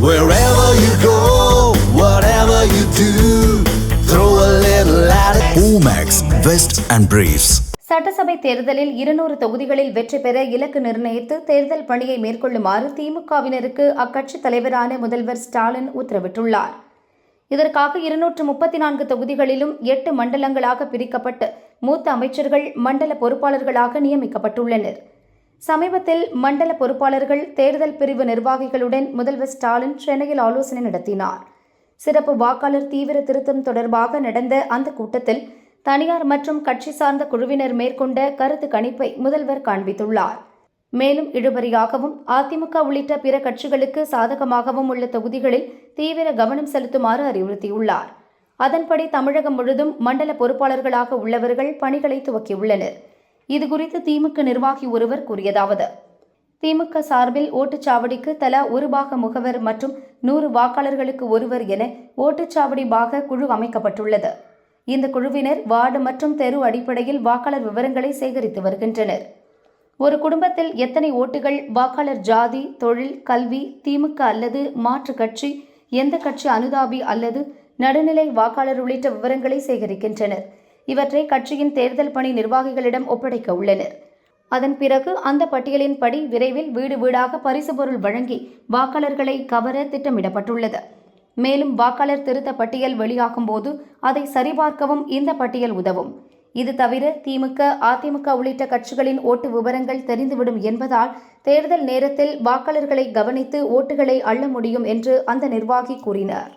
Wherever you go, whatever you do, throw a little at it. Omax, Vest and Briefs. சட்டசபை தேர்தலில் இருநூறு தொகுதிகளில் வெற்றி பெற இலக்கு நிர்ணயித்து தேர்தல் பணியை மேற்கொள்ளுமாறு திமுகவினருக்கு அக்கட்சி தலைவரான முதல்வர் ஸ்டாலின் உத்தரவிட்டுள்ளார் இதற்காக இருநூற்று முப்பத்தி நான்கு தொகுதிகளிலும் எட்டு மண்டலங்களாக பிரிக்கப்பட்டு மூத்த அமைச்சர்கள் மண்டல பொறுப்பாளர்களாக நியமிக்கப்பட்டுள்ளனர் சமீபத்தில் மண்டல பொறுப்பாளர்கள் தேர்தல் பிரிவு நிர்வாகிகளுடன் முதல்வர் ஸ்டாலின் சென்னையில் ஆலோசனை நடத்தினார். சிறப்பு வாக்காளர் தீவிர திருத்தம் தொடர்பாக நடந்த அந்த கூட்டத்தில் தனியார் மற்றும் கட்சி சார்ந்த குழுவினர் மேற்கொண்ட கருத்து கணிப்பை முதல்வர் காண்பித்துள்ளார். மேலும் இழுபறியாகவும் அதிமுக உள்ளிட்ட பிற கட்சிகளுக்கு சாதகமாகவும் உள்ள தொகுதிகளில் தீவிர கவனம் செலுத்துமாறு அறிவுறுத்தியுள்ளார். அதன்படி தமிழகம் முழுதும் மண்டல பொறுப்பாளர்களாக உள்ளவர்கள் பணிகளை துவக்கியுள்ளனர். இதுகுறித்து திமுக நிர்வாகி ஒருவர் கூறியதாவது. திமுக சார்பில் ஓட்டுச்சாவடிக்கு தலா ஒரு பாக முகவர் மற்றும் நூறு வாக்காளர்களுக்கு ஒருவர் என ஓட்டுச்சாவடி பாக குழு அமைக்கப்பட்டுள்ளது. இந்த குழுவினர் வார்டு மற்றும் தெரு அடிப்படையில் வாக்காளர் விவரங்களை சேகரித்து வருகின்றனர். ஒரு குடும்பத்தில் எத்தனை ஓட்டுகள் வாக்காளர் ஜாதி தொழில் கல்வி திமுக அல்லது மாற்று கட்சி எந்த கட்சி அனுதாபி அல்லது நடுநிலை வாக்காளர் உள்ளிட்ட விவரங்களை சேகரிக்கின்றனர். இவற்றை கட்சியின் தேர்தல் பணி நிர்வாகிகளிடம் ஒப்படைக்க உள்ளனர். அதன் பிறகு அந்த பட்டியலின்படி விரைவில் வீடு வீடாக பரிசு பொருள் வழங்கி வாக்காளர்களை கவர திட்டமிடப்பட்டுள்ளது. மேலும் வாக்காளர் திருத்த பட்டியல் வெளியாகும் போது அதை சரிபார்க்கவும் இந்த பட்டியல் உதவும். இது தவிர திமுக அதிமுக உள்ளிட்ட கட்சிகளின் ஓட்டு விவரங்கள் தெரிந்துவிடும் என்பதால் தேர்தல் நேரத்தில் வாக்காளர்களை கவனித்து ஓட்டுகளை அள்ள முடியும் என்று அந்த நிர்வாகி கூறினார்.